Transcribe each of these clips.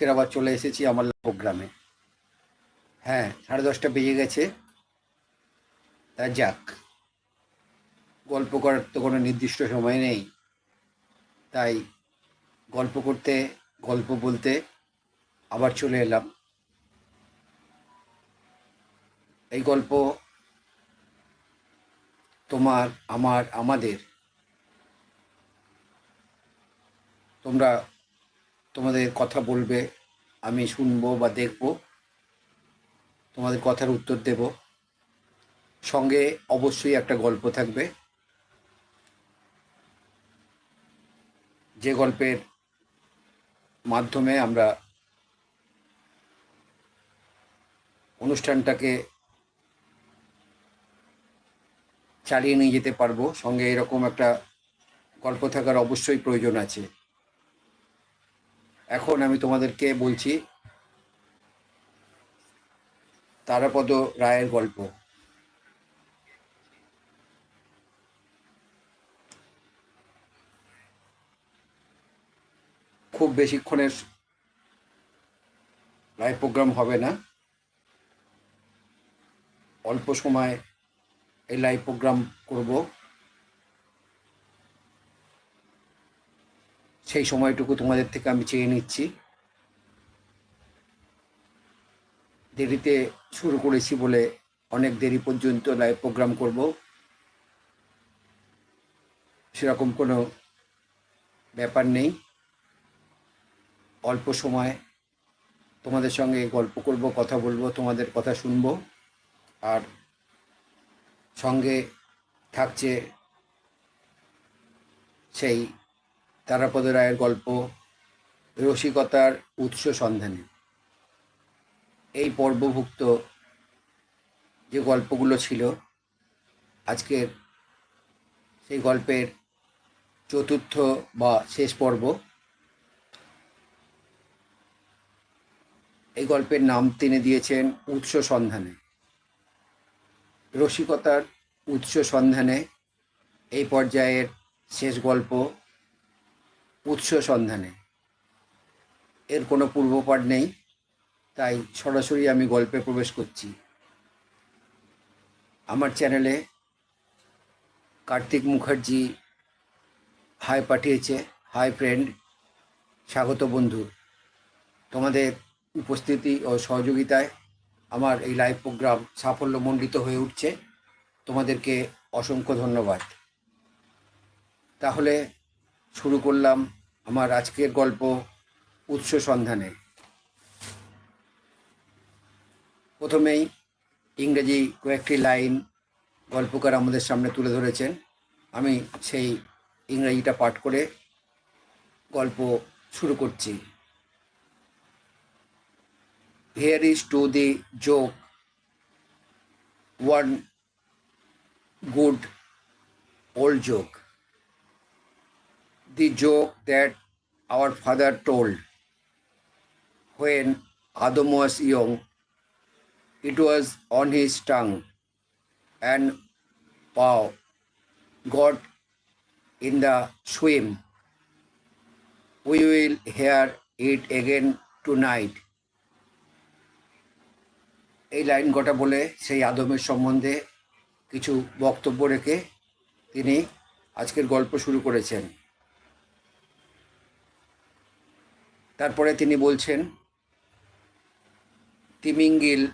ফের আবার চলে এসেছি আমার প্রোগ্রামে হ্যাঁ সাড়ে দশটা বেজে গেছে। তা যাক, গল্প করার তো কোনো নির্দিষ্ট সময় নেই। তাই গল্প করতে, গল্প বলতে আবার চলে এলাম। এই গল্প তোমার, আমার, আমাদের। তোমরা তোমাদের কথা বলবে, আমি শুনব বা দেখব। তোমাদের কথার উত্তর দেব। সঙ্গে অবশ্যই একটা গল্প থাকবে। যে গল্পের মাধ্যমে আমরা অনুষ্ঠানটাকে চালিয়ে নিয়ে যেতে পারব। সঙ্গে এরকম একটা গল্প থাকার অবশ্যই প্রয়োজন আছে। এখন আমি তোমাদেরকে বলছি, তারাপদ রায়ের গল্প। খুব বেশিক্ষণের লাইভ প্রোগ্রাম হবে না। অল্প সময় এই লাইভ প্রোগ্রাম করব। সেই সময়টুকু তোমাদের থেকে আমি চেয়ে নিচ্ছি। দেরিতে শুরু করেছি বলে অনেক দেরি পর্যন্ত লাইভ প্রোগ্রাম করব। সেরকম কোনো ব্যাপার নেই। অল্প সময় তোমাদের সঙ্গে গল্প করব, কথা বলব, তোমাদের কথা শুনব। আর সঙ্গে থাকছে সেই তারাপদ রায়ের গল্প, রসিকতার উৎস সন্ধানে। এই পর্বভুক্ত যে গল্পগুলো ছিল, আজকের সেই গল্পের চতুর্থ বা শেষ পর্ব, এই গল্পের নাম তিনি দিয়েছেন উৎস সন্ধানে। রসিকতার উৎস সন্ধানে এই পর্যায়ের শেষ গল্প উৎস সন্ধানে। এর কোনো পূর্বপাঠ নেই, তাই সরাসরি আমি গল্পে প্রবেশ করছি। আমার চ্যানেলে কার্তিক মুখার্জি হাই পাঠিয়েছে, হাই ফ্রেন্ড, স্বাগত বন্ধু। তোমাদের উপস্থিতি ও সহযোগিতায় আমার এই লাইভ প্রোগ্রাম সাফল্যমণ্ডিত হয়ে উঠছে। তোমাদেরকে অসংখ্য ধন্যবাদ। তাহলে শুরু করলাম আমার আজকের গল্প উৎস সন্ধানে। প্রথমেই ইংরেজি কয়েকটি লাইন গল্পকার আমাদের সামনে তুলে ধরেছেন। আমি সেই ইংরেজিটা পাঠ করে গল্প শুরু করছি। Here is to the joke, one good old joke the joke that our father told when adam was young it was on his tongue and paw got in the swim we will hear it again tonight এই line কটা বলে সেই আদমের সম্বন্ধে কিছু বক্তব্য রেখে তিনি আজকের গল্প শুরু করেছেন তারপরে তিনি বলছেন, তিমিঙ্গিল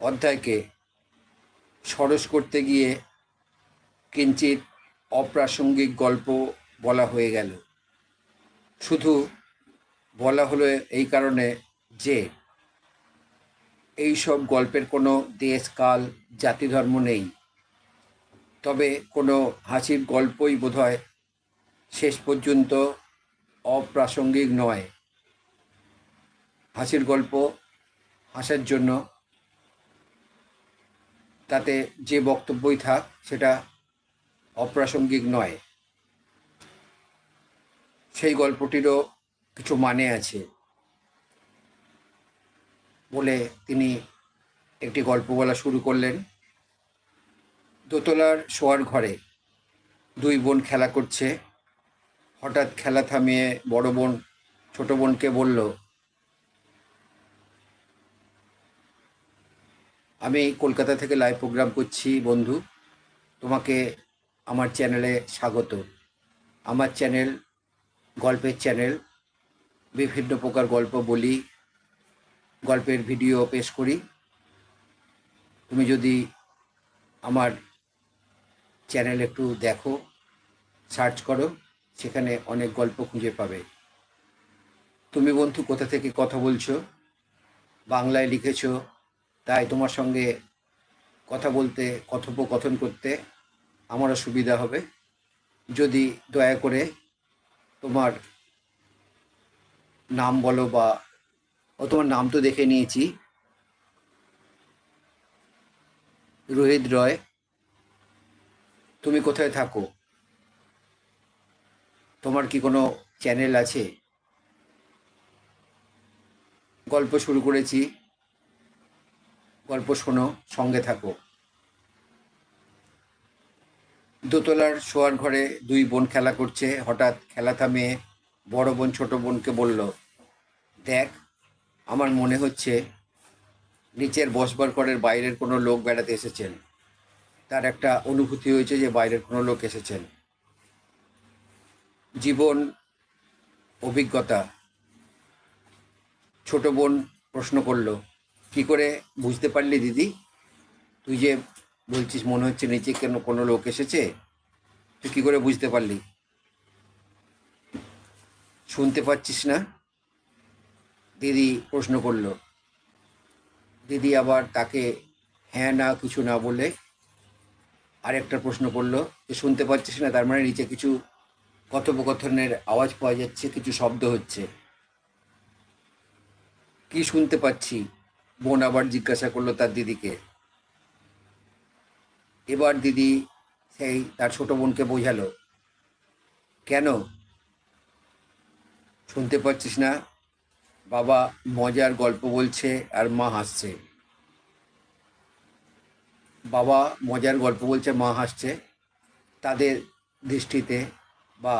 অধ্যায়কে সরস করতে গিয়ে কিঞ্চিত অপ্রাসঙ্গিক গল্প বলা হয়ে গেল। শুধু বলা হলো এই কারণে যে এই সব গল্পের কোনো দেশ, কাল, জাতি, ধর্ম নেই। তবে কোনো হাসির গল্পই বোধহয় শেষ পর্যন্ত অপ্রাসঙ্গিক নয়। হাসির গল্প হাসার জন্য তাতে যে বক্তব্যই থাক, সেটা অপ্রাসঙ্গিক নয়। সেই গল্পটিরও কিছু মানে আছে বলে তিনি একটি গল্প বলা শুরু করলেন। দোতলার শোয়ার ঘরে দুই বোন খেলা করছে। হঠাৎ খেলা থামিয়ে বড় বোন, ছোট বোনকে বলল, আমি কলকাতা থেকে লাইভ প্রোগ্রাম করছি, বন্ধু। তোমাকে আমার চ্যানেলে স্বাগত। আমার চ্যানেল গল্পের চ্যানেল বিভিন্ন প্রকার গল্প বলি, গল্পের ভিডিও পেশ করি। তুমি যদি আমার চ্যানেল একটু দেখো সার্চ করো সেখানে অনেক গল্প খুঁজে পাবে। তুমি বন্ধু কোথা থেকে কথা বলছো? বাংলায় লিখেছো, তাই তোমার সঙ্গে কথা বলতে, কথোপকথন করতে আমারও সুবিধা হবে। যদি দয়া করে তোমার নাম বলো বা, ও তোমার নাম তো দেখে নিয়েছি। রোহিত রয়, তুমি কোথায় থাকো? তোমার কি কোনো চ্যানেল আছে? গল্প শুরু করেছি। গল্প শোনো, সঙ্গে থাকো। দোতলার শোয়ার ঘরে দুই বোন খেলা করছে। হঠাৎ খেলা থামিয়ে বড় বোন, ছোট বোনকে বলল, দেখ, আমার মনে হচ্ছে নিচের বসবার ঘরের বাইরের কোনো লোক বেড়াতে এসেছেন। তার একটা অনুভূতি হয়েছে যে বাইরের কোনো লোক এসেছেন। জীবন, অভিজ্ঞতা। ছোট বোন প্রশ্ন করল, কি করে বুঝতে পারলি দিদি? তুই যে বলছিস মনে হচ্ছে নিচে কেন কোনো লোক এসেছে, তুই কি করে বুঝতে পারলি? শুনতে পাচ্ছিস না? দিদি প্রশ্ন করল। দিদি আবার তাকে হ্যাঁ না, কিছু না বলে আরেকটা প্রশ্ন করল যে শুনতে পাচ্ছিস না? তার মানে নিচে কিছু কথোপকথনের আওয়াজ পাওয়া যাচ্ছে, কিছু শব্দ হচ্ছে। কি শুনতে পাচ্ছি? বোন আবার জিজ্ঞাসা করল তার দিদিকে। এবার দিদি সেই তার ছোট বোনকে বোঝালো, কেন? শুনতে পাচ্ছিস না? বাবা মজার গল্প বলছে আর মা হাসছে। বাবা মজার গল্প বলছে, মা হাসছে। তাদের দৃষ্টিতে বা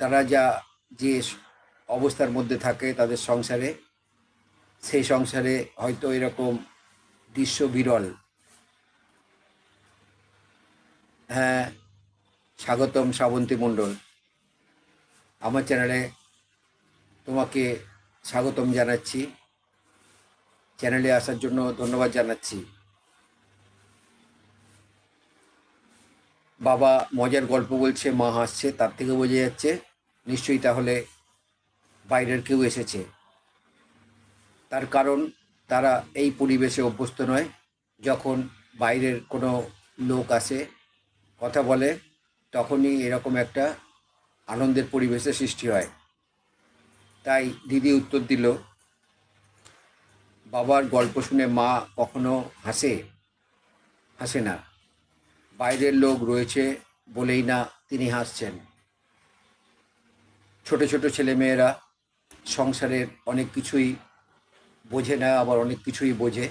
তারা যা যে অবস্থার মধ্যে থাকে তাদের সংসারে, সেই সংসারে হয়তো এরকম দৃশ্য বিরল হ্যাঁ স্বাগতম শ্রাবন্তী মণ্ডল। আমার চ্যানেলে তোমাকে স্বাগতম জানাচ্ছি। চ্যানেলে আসার জন্য ধন্যবাদ জানাচ্ছি। বাবা মজার গল্প বলছে, মা হাসছে, তার থেকে বোঝা যাচ্ছে নিশ্চয়ই তাহলে বাইরের কেউ এসেছে। তার কারণ তারা এই পরিবেশে অভ্যস্ত নয়। যখন বাইরের কোনো লোক আসে, কথা বলে, তখনই এরকম একটা আনন্দের পরিবেশের সৃষ্টি হয়। তাই দিদি উত্তর দিল, বাবার গল্প শুনে মা কখনো হাসে? হাসে না। বাইরের লোক রয়েছে বলেই না তিনি হাসছেন। ছোট ছোট ছেলেমেয়েরা সংসারের অনেক কিছুই বোঝে না, আবার অনেক কিছুই বোঝে।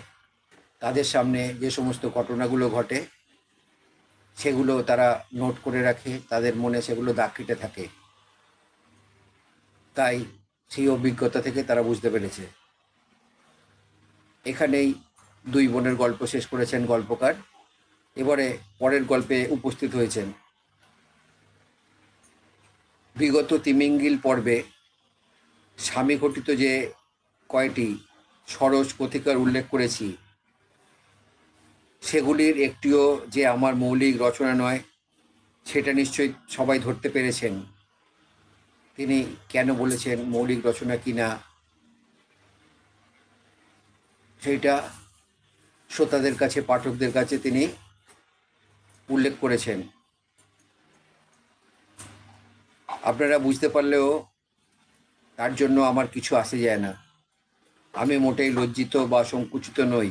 তাদের সামনে যে সমস্ত ঘটনাগুলো ঘটে, সেগুলো তারা নোট করে রাখে, তাদের মনে সেগুলো দাগ কেটে থাকে। তাই সেই অভিজ্ঞতা থেকে তারা বুঝতে পেরেছে। এখানেই দুই বোনের গল্প শেষ করেছেন গল্পকার। এবারে পরের গল্পে উপস্থিত হয়েছেন। বিগত তিমিঙ্গিল পর্বে স্বামী ঘটিত যে কয়টি সরস কথিকার উল্লেখ করেছি, সেগুলির একটিও যে আমার মৌলিক রচনা নয়, সেটা নিশ্চয়ই সবাই ধরতে পেরেছেন। তিনি কেন বলেছেন মৌলিক রচনা কি না সেইটা শ্রোতাদের কাছে, পাঠকদের কাছে তিনি উল্লেখ করেছেন। আপনারা বুঝতে পারলেও তার জন্য আমার কিছু আসে যায় না। আমি মোটেই লজ্জিত বা সংকুচিত নই।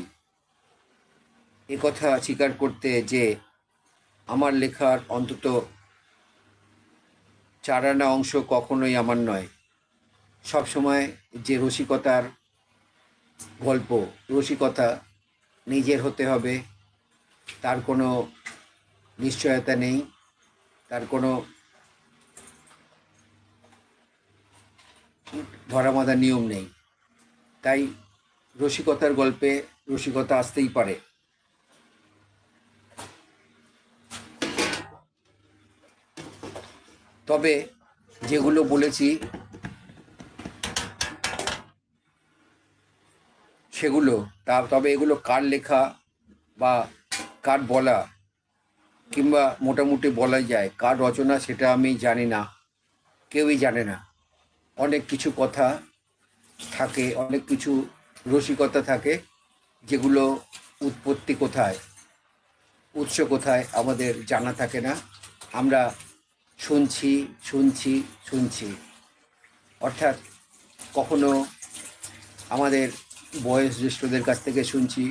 এ কথা স্বীকার করতে যে আমার লেখার অন্তত চার আনা অংশ কখনোই আমার নয়। সবসময় যে রসিকতার গল্প, রসিকতা নিজের হতে হবে, তার কোনো নিশ্চয়তা নেই, তার কোনো ধরামাদা নিয়ম নেই। তাই রসিকতার গল্পে রসিকতা আসতেই পারে। তবে যেগুলো বলেছি, সেগুলো তা, তবে এগুলো কার লেখা বা কার বলা কিংবা মোটামুটি বলা যায় কার রচনা সেটা আমি জানি না, কেউই জানে না। অনেক কিছু কথা থাকে, অনেক কিছু রসিকতা থাকে, যেগুলো উৎপত্তি কোথায়, উৎস কোথায় আমাদের জানা থাকে না। আমরা শুনছি শুনছি শুনছি। অর্থাৎ কখনো আমাদের বয়স জ্যেষ্ঠদের কাছ থেকে শুনছি,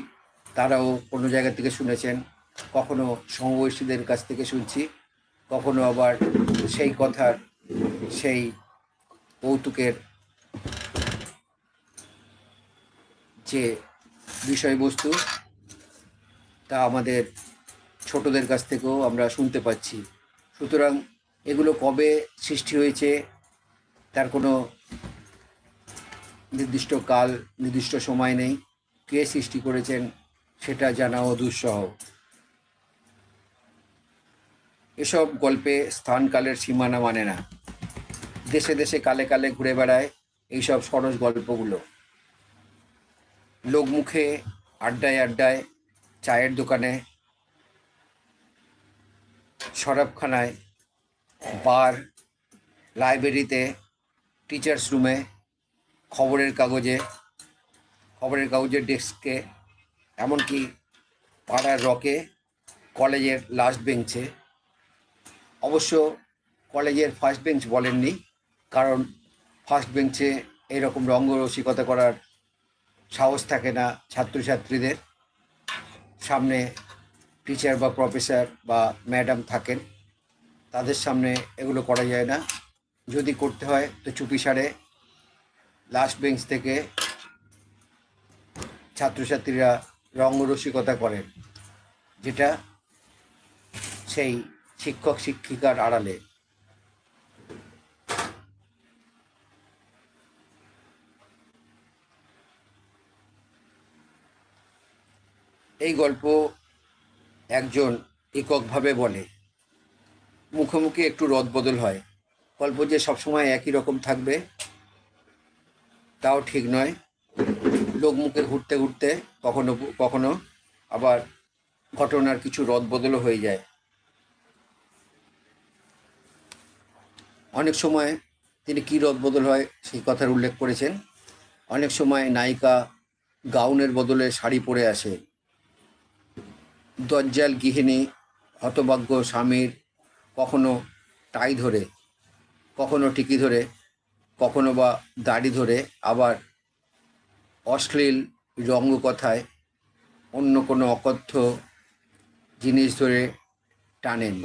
তারাও কোনো জায়গা থেকে শুনেছেন। কখনো সমবয়সীদের কাছ থেকে শুনছি, কখনো আবার সেই কথার, সেই কৌতুকের যে বিষয়বস্তু, তা আমাদের ছোটদের কাছ থেকেও আমরা শুনতে পাচ্ছি। সুতরাং এগুলো কবে সৃষ্টি হয়েছে, তার কোনো নির্দিষ্ট কাল, নির্দিষ্ট সময় নেই। কে সৃষ্টি করেছেন, সেটা জানাও দুঃসহ। এসব গল্পে স্থানকালের সীমানা মানে না। দেশে দেশে কালে কালে ঘুরে বেড়ায় এইসব সরস গল্পগুলো। লোকমুখে আড্ডায় আড্ডায়, চায়ের দোকানে, শরাবখানায়, বার, লাইব্রেরিতে, টিচার্স রুমে, খবরের কাগজে, খবরের কাগজের ডেস্কে, এমনকি পাড়ার রকে, কলেজের লাস্ট বেঞ্চে। অবশ্য কলেজের ফার্স্ট বেঞ্চ বলেননি, কারণ ফার্স্ট বেঞ্চে এরকম রঙ্গরসিকতা করার সাহস থাকে না ছাত্রছাত্রীদের। সামনে টিচার বা প্রফেসর বা ম্যাডাম থাকেন, তাদের সামনে এগুলো করা যায় না। যদি করতে হয় তো চুপি সারে লাস্ট বেঞ্চ থেকে ছাত্রছাত্রীরা রঙ্গরসিকতা করেন, যেটা সেই শিক্ষক শিক্ষিকার আড়ালে। এই গল্প একজন এককভাবে বলে। মুখোমুখি একটু রদবদল হয়। গল্প যে সবসময় একই রকম থাকবে, তাও ঠিক নয়। লোক মুখে ঘুরতে ঘুরতে কখনো কখনো আবার ঘটনার কিছু রদবদলও হয়ে যায়। অনেক সময় তিনি কী রদ বদল হয় সেই কথার উল্লেখ করেছেন। অনেক সময় নায়িকা গাউনের বদলে শাড়ি পরে আসে। দজ্জাল গৃহিণী, হতভাগ্য স্বামীর কখনো টাই ধরে, কখনো টিকি ধরে, কখনো বা দাড়ি ধরে, আবার অশ্লীল রঙ্গকথায় অন্য কোনো অকথ্য জিনিস ধরে টানেন।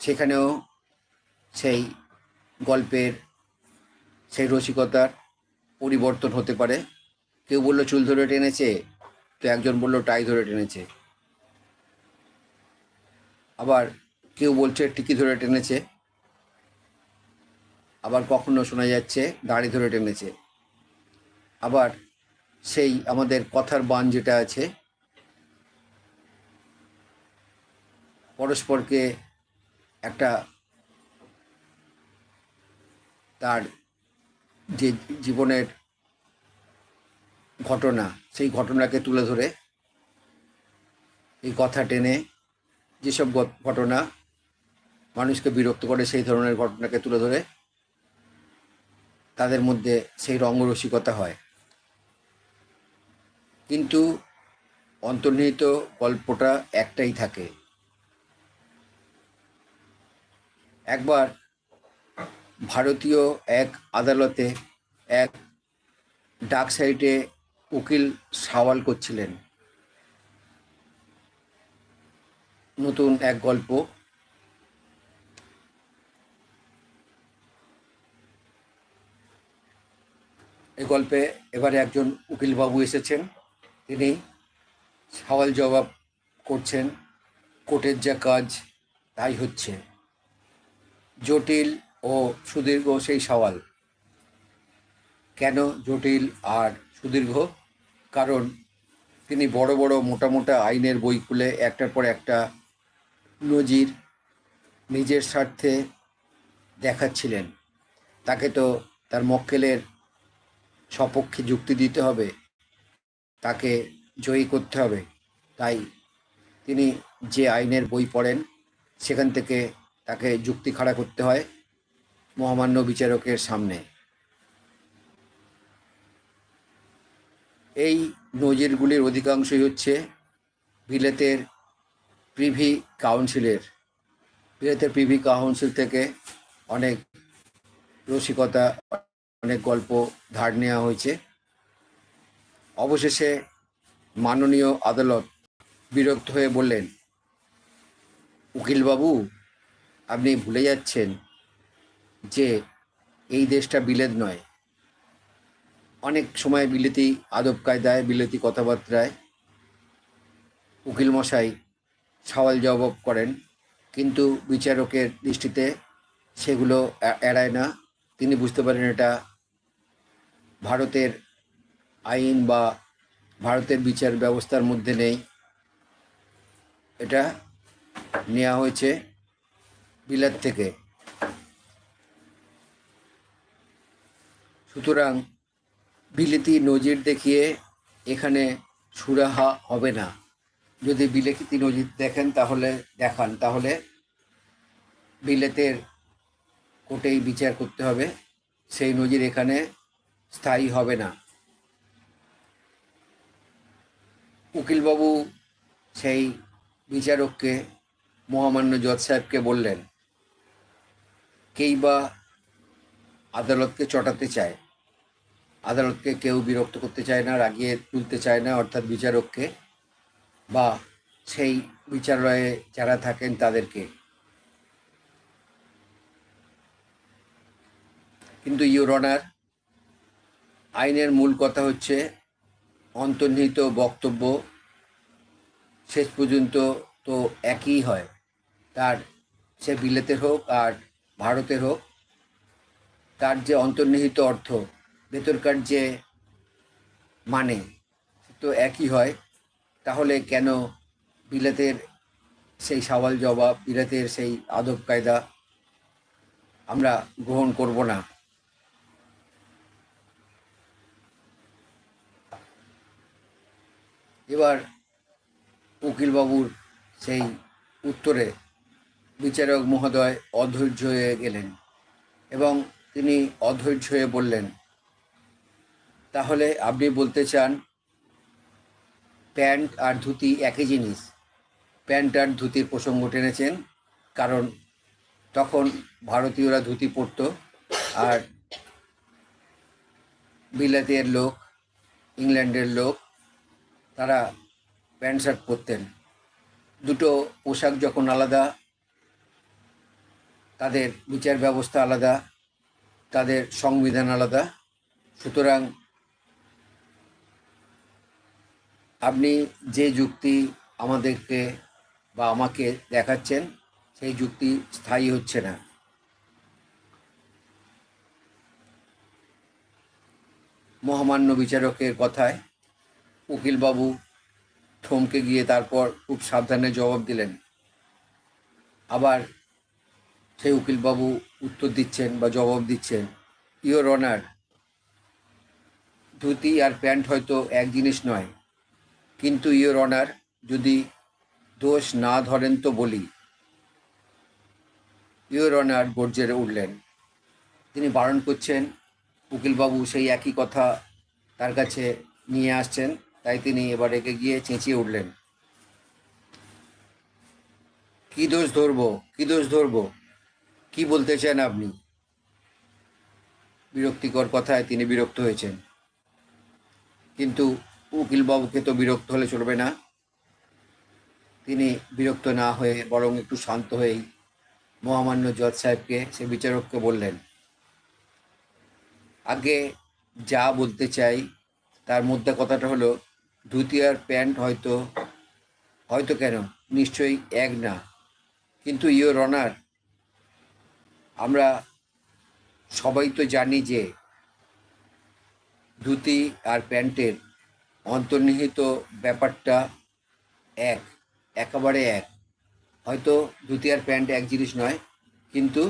সেখানেও সেই গল্পের সেই রসিকতার পরিবর্তন হতে পারে। কেউ বলল, চুল ধরে টেনেছে। তো একজন বলল, টাই ধরে টেনেছে। আবার কেউ বলছে, টিকি ধরে টেনেছে। আবার কখনো শোনা যাচ্ছে, দাড়ি ধরে টেনেছে। আবার সেই আমাদের কথার বান যেটা আছে, পরস্পরকে একটা তার যে জীবনের ঘটনা, সেই ঘটনাকে তুলে ধরে এই কথা টেনে যেসব ঘটনা মানুষকে বিরক্ত করে, সেই ধরনের ঘটনাকে তুলে ধরে তাদের মধ্যে সেই রঙ্গরসিকতা হয়। কিন্তু অন্তর্নিহিত গল্পটা একটাই থাকে। একবার ভারতীয় এক আদালতে এক ডাক সাইটে উকিল সওয়াল করছিলেন। নতুন এক গল্প। এই গল্পে এবারে একজন উকিলবাবু এসেছেন। তিনি সওয়াল জবাব করছেন, কোর্টের যা কাজ, তাই হচ্ছে। জটিল ও সুদীর্ঘ সেই সওয়াল। কেন জটিল আর সুদীর্ঘ? কারণ তিনি বড় বড় মোটা মোটা আইনের বই খুলে একটার পর একটা নজির নিজের স্বার্থে দেখাচ্ছিলেন। তাকে তো তার মক্কেলের সপক্ষে যুক্তি দিতে হবে। তাকে জয়ী করতে হবে। তাই তিনি যে আইনের বই পড়েন, সেখান থেকে তাকে যুক্তি খাড়া করতে হয়। মহামান্য বিচারকের সামনে। এই নজিরগুলির অধিকাংশই হচ্ছে বিলেতের প্রিভি কাউন্সিলের। বিলেতের প্রিভি কাউন্সিল থেকে অনেক রসিকতা, অনেক গল্প ধার নেওয়া হয়েছে। অবশেষে মাননীয় আদালত বিরক্ত হয়ে বললেন, উকিলবাবু, আপনি ভুলে যাচ্ছেন। যে এই দেশটা বিলেত নয়। অনেক সময় বিলেতি আদব কায়দায়, বিলেতি কথাবার্তায় উকিল মশাই সওয়াল জবাব করেন, কিন্তু বিচারকের দৃষ্টিতে সেগুলো এড়ায় না। তিনি বুঝতে পারেন এটা ভারতের আইন বা ভারতের বিচার ব্যবস্থার মধ্যে নেই। এটা নেওয়া হয়েছে বিলাত থেকে। সুতরাং বিলেতি নজির দেখিয়ে এখানে সুরাহা হবে না। যদি বিলেতি নজির দেখেন তাহলে দেখান, তাহলে বিলেতের কোর্টেই বিচার করতে হবে, সেই নজির এখানে স্থায়ী হবে না। উকিলবাবু সেই বিচারককে, মহামান্য জজ সাহেবকে বললেন, কেই বা আদালতকে চটাতে চায়। আদালতকে কেউ বিরক্ত করতে চায় না, রাগিয়ে তুলতে চায় না, অর্থাৎ বিচারককে বা সেই বিচারালয়ে যারা থাকেন তাদেরকে। কিন্তু ইউর অনার আইনের মূল কথা হচ্ছে অন্তর্নিহিত বক্তব্য শেষ পর্যন্ত তো একই হয়। তার সে বিলেতের হোক আর ভারতের হোক তার যে অন্তর্নিহিত অর্থ, ভেতরকার যে মানে তো একই হয়। তাহলে কেন বিলেতের সেই সওয়াল জবাব, বিলেতের সেই আদব কায়দা আমরা গ্রহণ করব না? এবার উকিলবাবুর সেই উত্তরে বিচারক মহোদয় অধৈর্য হয়ে গেলেন এবং তিনি অধৈর্য হয়ে বললেন, তাহলে আপনি বলতে চান, প্যান্ট আর ধুতি একই জিনিস? প্যান্ট আর ধুতির প্রসঙ্গ টেনেছেন, কারণ তখন ভারতীয়রা ধুতি পরতো আর বিলাতের লোক, ইংল্যান্ডের লোক, তারা প্যান্ট শার্ট পরতেন। দুটো পোশাক যখন আলাদা, তাদের বিচার ব্যবস্থা আলাদা তাদের সংবিধান আলাদা। সুতরাং আপনি যে যুক্তি আমাদেরকে বা আমাকে দেখাচ্ছেন, সেই যুক্তি স্থায়ী হচ্ছে না। মহামান্য বিচারকের কথায় উকিলবাবু থমকে গিয়ে তারপর খুব সাবধানে জবাব দিলেন। আবার সেই উকিলবাবু উত্তর দিচ্ছেন বা জবাব দিচ্ছেন। ইওর অনার ধুতি আর প্যান্ট হয়তো এক জিনিস নয়। কিন্তু ইওর অনার যদি দোষ না ধরেন তো বলি। ইওর অনার গর্জে উঠলেন। তিনি বারণ করছেন, উকিলবাবু সেই একই কথা তার কাছে নিয়ে আসছেন, তাই তিনি এবার রেগে গিয়ে চেঁচিয়ে উঠলেন। কি দোষ ধরবো? কি দোষ ধরবো? কি বলতে চান আপনি? বিরক্তিকর কথায় তিনি বিরক্ত হয়েছেন। কিন্তু উকিলবাবুকে তো বিরক্ত হলে চলবে না। তিনি বিরক্ত না হয়ে বরং একটু শান্ত হয়েই মহামান্য জজ সাহেবকে, সে বিচারককে বললেন, আগে যা বলতে চাই, তার মধ্যে কথাটা হলো ধুতি আর প্যান্ট হয়তো হয়তো কেন? নিশ্চয়ই এক না। কিন্তু ইওর অনার আমরা সবাই তো জানি যে ধুতি আর প্যান্টের অন্তর্নিহিত ব্যাপারটা এক, একেবারে এক। হয়তো ধুতি আর প্যান্ট এক জিনিস নয়, কিন্তু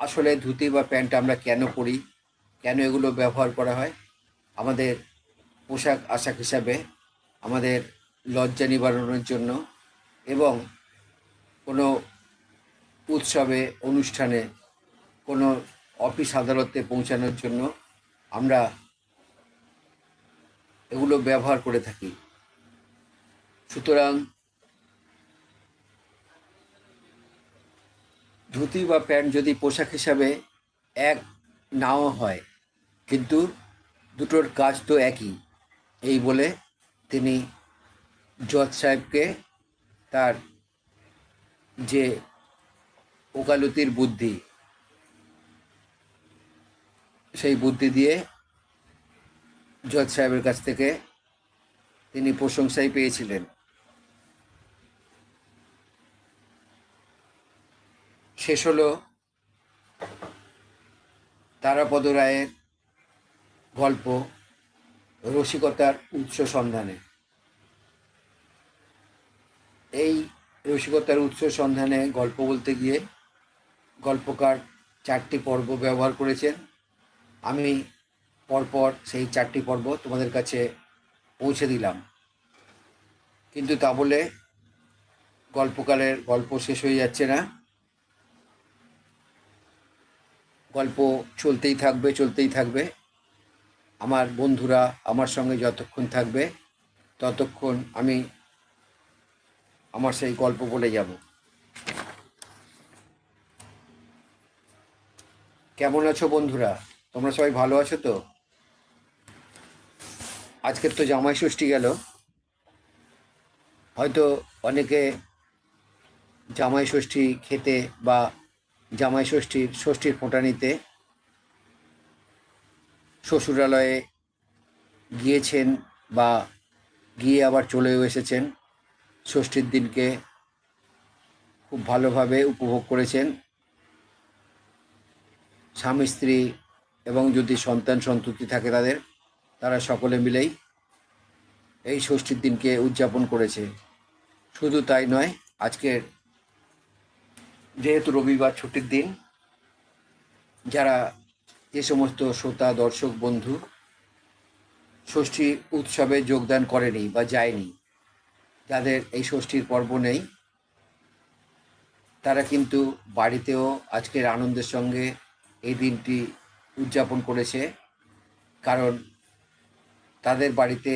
আসলে ধুতি বা প্যান্ট আমরা কেন পরি, কেন এগুলো ব্যবহার করা হয়? আমাদের পোশাক, আশাক হিসাবে আমাদের লজ্জা নিবারণের জন্য এবং কোনো উৎসবে, অনুষ্ঠানে কোনো অফিস আদালতে পৌঁছানোর জন্য আমরা এগুলো ব্যবহার করে থাকি। সুতরাং ধুতি বা প্যান্ট যদি পোশাক হিসাবে এক নাও হয়, কিন্তু দুটোর কাজ তো একই। এই বলে তিনি জজ সাহেবকে তার যে ওকালতির বুদ্ধি। সেই বুদ্ধি দিয়ে জজ সাহেবের কাছ থেকে তিনি প্রশংসাই পেয়েছিলেন। শেষ হলো তারাপদ রায়ের গল্প রসিকতার উৎস সন্ধানে। এই রসিকতার উৎস সন্ধানে গল্প বলতে গিয়ে গল্পকার চারটি পর্ব ব্যবহার করেছেন। আমি পরপর সেই চারটি পর্ব তোমাদের কাছে পৌঁছে দিলাম। কিন্তু তা বলে গল্পকারের গল্প শেষ হয়ে যাচ্ছে না। গল্প চলতেই থাকবে চলতেই থাকবে। আমার বন্ধুরা আমার সঙ্গে যতক্ষণ থাকবে, ততক্ষণ আমি আমার সেই গল্প বলে যাব। কেমন আছো বন্ধুরা? তোমরা সবাই ভালো আছো তো? আজকের তো জামাই ষষ্ঠী গেল। হয়তো অনেকে জামাই ষষ্ঠী খেতে বা জামাই ষষ্ঠীর ষষ্ঠীর ফোঁটা নিতে শ্বশুরালয়ে গিয়েছেন বা গিয়ে আবার চলেও এসেছেন। ষষ্ঠীর দিনকে খুব ভালোভাবে উপভোগ করেছেন। স্বামী, স্ত্রী এবং যদি সন্তান, সন্ততি থাকে তাদের, তারা সকলে মিলেই এই ষষ্ঠীর দিনকে উদযাপন করেছে। শুধু তাই নয় আজকের যেহেতু রবিবার ছুটির দিন, যারা যে সমস্ত শ্রোতা, দর্শক, বন্ধু ষষ্ঠী উৎসবে যোগদান করেনি বা যায়নি, যাদের এই ষষ্ঠীর পর্ব নেই, তারা কিন্তু বাড়িতেও আজকের আনন্দের সঙ্গে এই দিনটি উদযাপন করেছে। কারণ তাদের বাড়িতে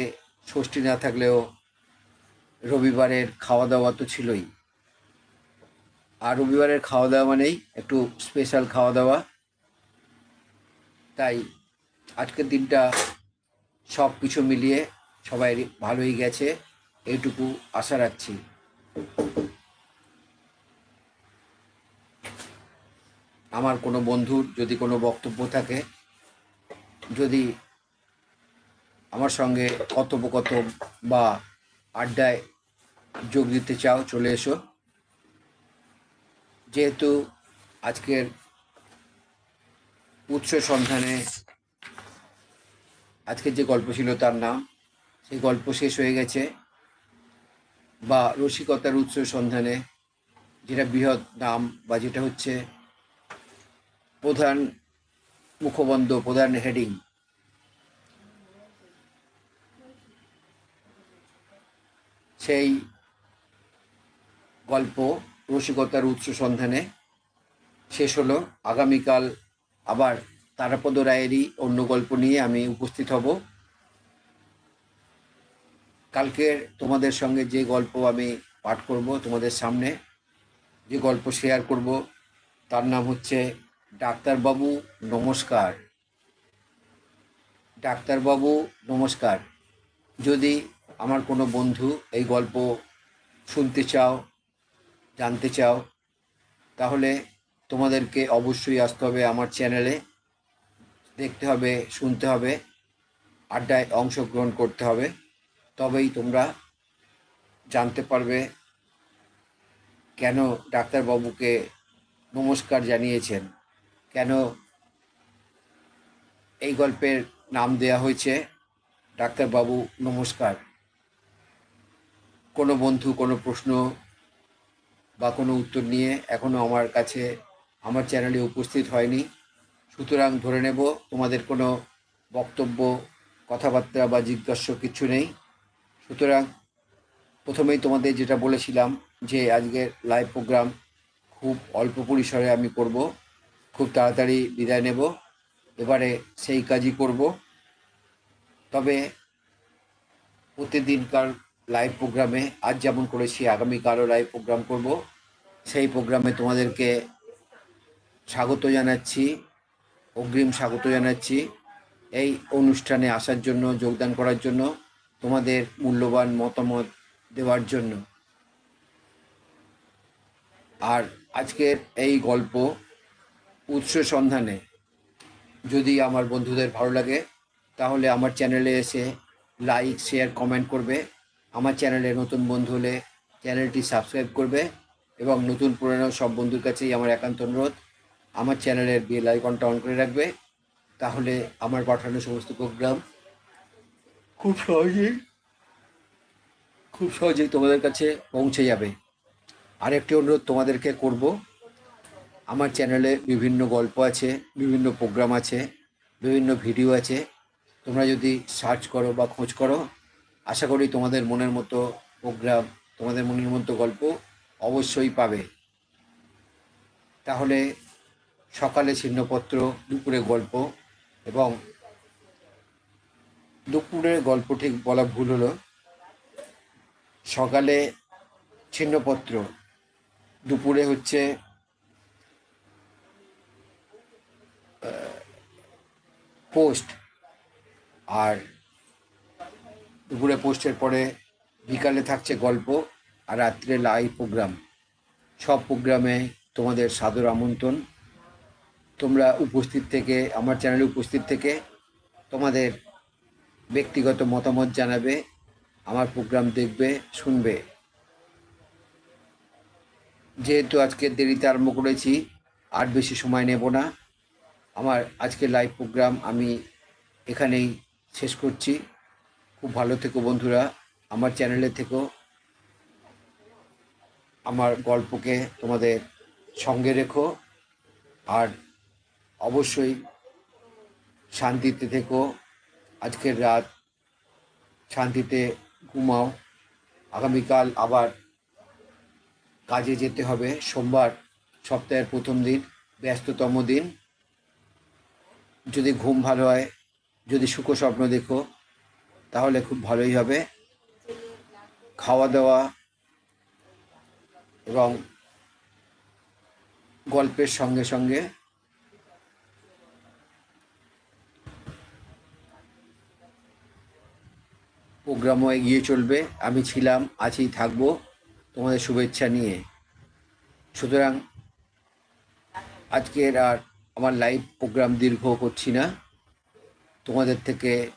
ষষ্ঠী না থাকলেও রবিবারের খাওয়া দাওয়া তো ছিলই। আর রবিবারের খাওয়া দাওয়া মানেই একটু স্পেশাল খাওয়া দাওয়া তাই আজকের দিনটা সব কিছু মিলিয়ে সবাই ভালোই গেছে, এইটুকু আশা রাখছি। আমার কোনো বন্ধুর যদি কোনো বক্তব্য থাকে, যদি আমার সঙ্গে কথোপকথন বা আড্ডায় যোগ দিতে চাও, চলে এসো। যেহেতু আজকের উৎস সন্ধানে আজকের যে গল্প ছিল তার নাম, সেই গল্প শেষ হয়ে গেছে বা রসিকতার উৎস সন্ধানে যেটা বৃহৎ নাম বা যেটা হচ্ছে প্রধান মুখবন্ধ, প্রধান হেডিং সেই গল্প রসিকতার উৎস সন্ধানে শেষ হলো। আগামীকাল আবার তারাপদ রায়েরই অন্য গল্প নিয়ে আমি উপস্থিত হব। কালকের তোমাদের সঙ্গে যে গল্প আমি পাঠ করব তোমাদের সামনে, যে গল্প শেয়ার করব, তার নাম হচ্ছে ডাক্তারবাবু, নমস্কার। ডাক্তারবাবু, নমস্কার। যদি আমার কোনো বন্ধু এই গল্প শুনতে চাও, জানতে চাও, তাহলে তোমাদেরকে অবশ্যই আসতে হবে আমার চ্যানেলে। দেখতে হবে, শুনতে হবে, আড্ডায় অংশগ্রহণ করতে হবে। তবেই তোমরা জানতে পারবে কেন ডাক্তারবাবুকে নমস্কার জানিয়েছেন। কেন এই গল্পের নাম দেয়া হয়েছে? ডাক্তারবাবু, নমস্কার। কোনো বন্ধু, কোনো প্রশ্ন বা কোনো উত্তর নিয়ে এখনও আমার কাছে, আমার চ্যানেলে উপস্থিত হয়নি। সুতরাং ধরে নেব, তোমাদের কোনো বক্তব্য, কথাবার্তা বা জিজ্ঞাসা কিছু নেই। সুতরাং প্রথমেই তোমাদের যেটা বলেছিলাম যে, আজকের লাইভ প্রোগ্রাম খুব অল্প পরিসরে আমি করব। খুব তাড়াতাড়ি বিদায় নেব। এবারে সেই কাজই করব। তবে প্রতিদিনকার লাইভ প্রোগ্রামে আজ যেমন করেছি, আগামীকালও লাইভ প্রোগ্রাম করব। সেই প্রোগ্রামে তোমাদেরকে স্বাগত জানাচ্ছি, অগ্রিম স্বাগত জানাচ্ছি। এই অনুষ্ঠানে আসার জন্য, যোগদান করার জন্য, তোমাদের মূল্যবান মতামত দেওয়ার জন্য। আর আজকের এই গল্প উৎস সন্ধানে। যদি আমার বন্ধুদের ভালো লাগে, তাহলে আমার চ্যানেলে এসে লাইক শেয়ার কমেন্ট করবে। আমার চ্যানেলে নতুন বন্ধু হলে চ্যানেলটি সাবস্ক্রাইব করবে এবং নতুন পুরনো সব বন্ধুর কাছেই আমার একান্ত অনুরোধ, আমার চ্যানেলের বেল আইকনটা অন করে রাখবে। তাহলে আমার পাঠানো সমস্ত প্রোগ্রাম খুব সহজেই খুব সহজেই তোমাদের কাছে পৌঁছে যাবে। আরেকটি অনুরোধ তোমাদেরকে করব আমার চ্যানেলে বিভিন্ন গল্প আছে, বিভিন্ন প্রোগ্রাম আছে, বিভিন্ন ভিডিও আছে। তোমরা যদি সার্চ করো বা খোঁজ করো, আশা করি তোমাদের মনের মতো প্রোগ্রাম তোমাদের মনের মতো গল্প অবশ্যই পাবে। তাহলে সকালে ছিন্নপত্র, দুপুরে গল্প এবং দুপুরের গল্প ঠিক বলা ভুল হলো। সকালে ছিন্নপত্র, দুপুরে হচ্ছে পোস্ট আর দুপুরে পোস্টের পরে বিকালে থাকছে গল্প আর রাত্রে লাইভ প্রোগ্রাম সব প্রোগ্রামে তোমাদের সাদর আমন্ত্রণ। তোমরা উপস্থিত থেকে, আমার চ্যানেলে উপস্থিত থেকে তোমাদের ব্যক্তিগত মতামত জানাবে, আমার প্রোগ্রাম দেখবে, শুনবে। যেহেতু আজকে দেরিতে আরম্ভ করেছি, আর বেশি সময় নেব না। আমার আজকের লাইভ প্রোগ্রাম আমি এখানেই শেষ করছি। খুব ভালো থেকো বন্ধুরা, আমার চ্যানেলে থেকো। আমার গল্পকে তোমাদের সঙ্গে রেখো। আর অবশ্যই শান্তিতে থেকো। আজকের রাত শান্তিতে ঘুমাও। আগামীকাল আবার কাজে যেতে হবে। সোমবার সপ্তাহের প্রথম দিন, ব্যস্ততম দিন। যদি ঘুম ভালো হয়, যদি সুখ স্বপ্ন দেখো, তাহলে খুব ভালোই হবে। খাওয়া দাওয়া এবং গল্পের সঙ্গে সঙ্গে প্রোগ্রামও এগিয়ে চলবে। আমি ছিলাম, আছি, থাকব তোমাদের শুভেচ্ছা নিয়ে। সুতরাং আজকের আর আমার লাইভ প্রোগ্রাম দীর্ঘ করছি না। তোমাদের থেকে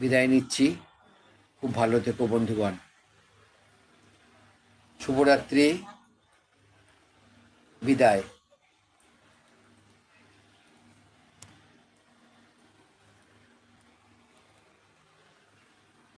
বিদায় নিচ্ছি। খুব ভালো থেকো বন্ধুগণ। শুভরাত্রি। বিদায়।